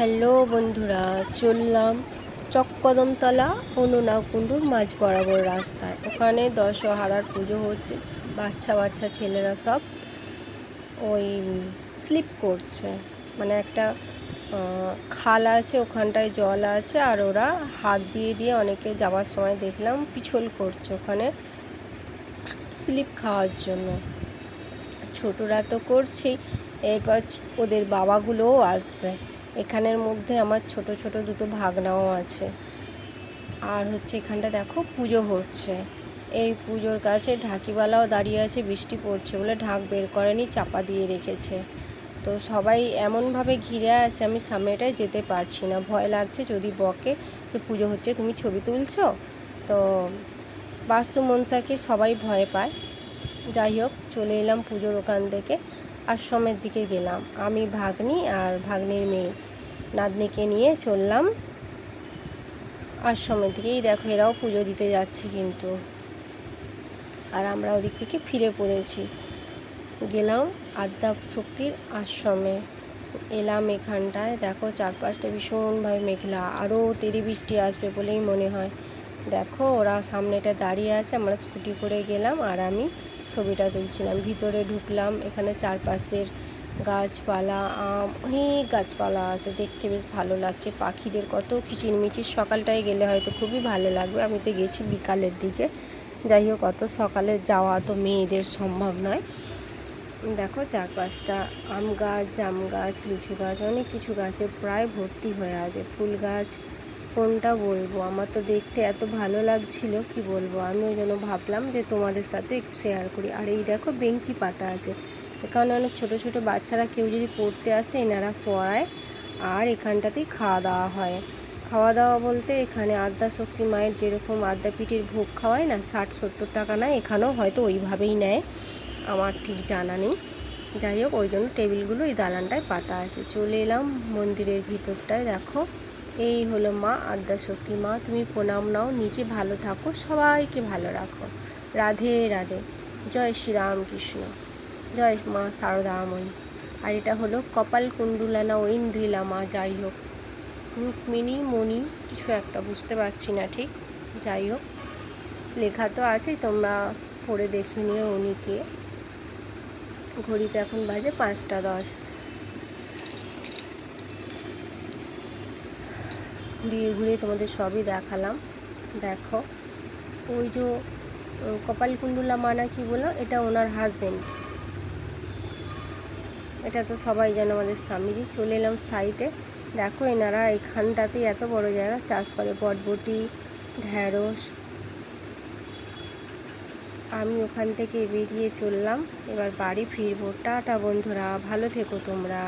Hello বন্ধুরা, চললাম চক্কদমতলা অনুনাকুণ্ডুর মাঝ বরাবর রাস্তায়। ওখানে দশহারার পুজো হচ্ছে, বাচ্চা বাচ্চা ছেলেরা সব ওই স্লিপ করছে। মানে একটা খাল আছে, ওখানটায় জল আছে, আর ওরা হাত দিয়ে দিয়ে অনেকে যাওয়ার সময় দেখলাম পিছল করছে ওখানে স্লিপ খাওয়ার জন্য। ছোটরা তো করছেই, এরপর ওদের বাবাগুলোও আসবে। এখানের মধ্যে আমার ছোট ছোট দুটো ভাগনাও আছে। আর হচ্ছে এখানটা দেখো পুজো হচ্ছে। এই পুজোর কাছে ঢাকিওয়ালাও দাঁড়িয়ে আছে, বৃষ্টি পড়ছে বলে ঢাক বের করেনি, চাপা দিয়ে রেখেছে। তো সবাই এমনভাবে ঘিরে আছে, আমি সামনেটায় যেতে পারছি না। ভয় লাগছে যদি বকে যে পুজো হচ্ছে, তুমি ছবি তুলছো? তো বাস্তু মনসাকে সবাই ভয় পায়। যাই হোক, চলে এলাম পুজোর ওখান থেকে। আশ্রমের দিকে গেলাম। আমি ভাগ্নি আর ভাগ্নির মেয়ে। নাতনিকে নিয়ে চললাম আশ্রমের দিকেই দেখো, এরাও পুজো দিতে যাচ্ছে কিন্তু। আর আমরা ওদিক থেকে ফিরে পড়েছি। গেলাম আদ্যা শক্তির আশ্রমে। এলাম এখানটায়। দেখো, চারপাশটা ভীষণভাবে মেঘলা। আরও তেরি বৃষ্টি আসবে বলেই মনে হয়। দেখো, ওরা সামনেটা দাঁড়িয়ে আছে। আমরা স্কুটি করে গেলাম আর আমি ছবিটা তুলছিলাম। ভিতরে ঢুকলাম, এখানে চারপাশের গাছপালা, আম, অনেক গাছপালা আছে। দেখতে বেশ ভালো লাগছে। পাখিদের কত কিচিরমিচির সকালটায় গেলে হয়তো খুবই ভালো লাগবে। আমি তো গেছি বিকালের দিকে। যাই হোক, অত সকালে যাওয়া তো মেয়েদের সম্ভব নয়। দেখো চারপাশটা আম গাছ, জাম গাছ, লিচু গাছ, অনেক কিছু গাছে প্রায় ভর্তি হয়ে আছে। ফুল গাছ কোনটা বলব? আমার তো দেখতে এত ভালো লাগছিল, কি বলব? আমি ওই জন্য ভাবলাম যে তোমাদের সাথে একটু শেয়ার করি। আর এই দেখো বেঞ্চি পাতা আছে। এখানে অনেক ছোট ছোট বাচ্চারা কেউ যদি পড়তে আসে, এনারা পড়ায়। আর এখানটাতেই খাওয়া দাওয়া হয়। খাওয়া দাওয়া বলতে এখানে আদ্যা শক্তি মায়ের যেরকম আদ্যা পিঠির ভোগ খাওয়ায় না, ষাট সত্তর টাকা নেয়। এখানেও হয়তো ওইভাবেই নেয়। আমার ঠিক জানা নেই। যাই হোক, ওই জন্য টেবিলগুলো এই দালানটায় পাতা আছে। চলে এলাম মন্দিরের ভিতরটায়, দেখো। এই হলো মা, আদ্যা শক্তি মা। তুমি প্রণাম নাও নিজে ভালো থাকো, সবাইকে ভালো রাখো। রাধে রাধে। জয় শ্রীরামকৃষ্ণ জয় মা শারদাময়ী আর এটা হলো কপাল কুণ্ডুলা না ঐন্দ্রিলা মা, যাই হোক। রুক্মিণী, মণি, কিছু একটা বুঝতে পারছি না ঠিক। যাই হোক, লেখা তো আছেই তোমরা পড়ে দেখে নিও উনিকে। ঘড়িতে এখন বাজে পাঁচটা দশ। ঘুরিয়ে ঘুরিয়ে তোমাদের সবই দেখালাম। দেখো। ওই যে কপালকুণ্ডুলা মানা কি বলো এটা ওনার হাজবেন্ড এটা তো সবাই জানে আমাদের স্বামীরই। চলে এলাম সাইটে দেখো এনারা এখানটাতেই এত বড় জায়গা। চাষ করে বটবটি, ঢ্যাঁড়স। আমি ওখান থেকে বেরিয়ে চললাম। এবার বাড়ি ফিরবো। টাটা বন্ধুরা। ভালো থেকো তোমরা।